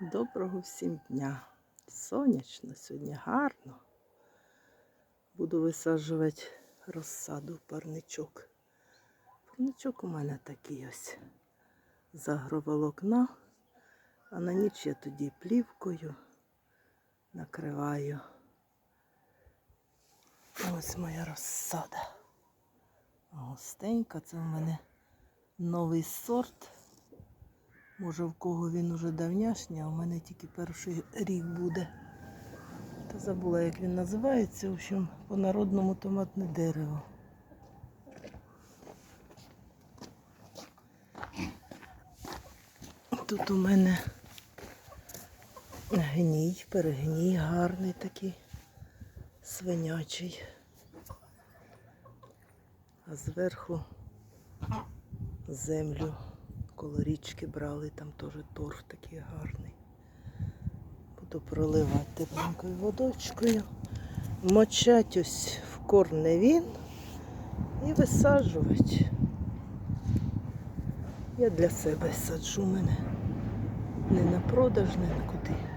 Доброго всім дня. Сонячно сьогодні гарно. Буду висаджувати розсаду парничок. Парничок у мене такий ось з агроволокна, а на ніч я тоді плівкою накриваю. Ось моя розсада. Густенька, це в мене новий сорт. Може, в кого він уже давняшній, а в мене тільки перший рік буде. Та забула, як він називається. В общем, по народному томатне дерево. Тут у мене гній, перегній гарний такий, свинячий. А зверху землю коло річки брали, там теж торф такий гарний. Буду проливати тепленькою водочкою, мочать ось в корневін і висаджувати. Я для себе саджу мене не на продаж, не на куди.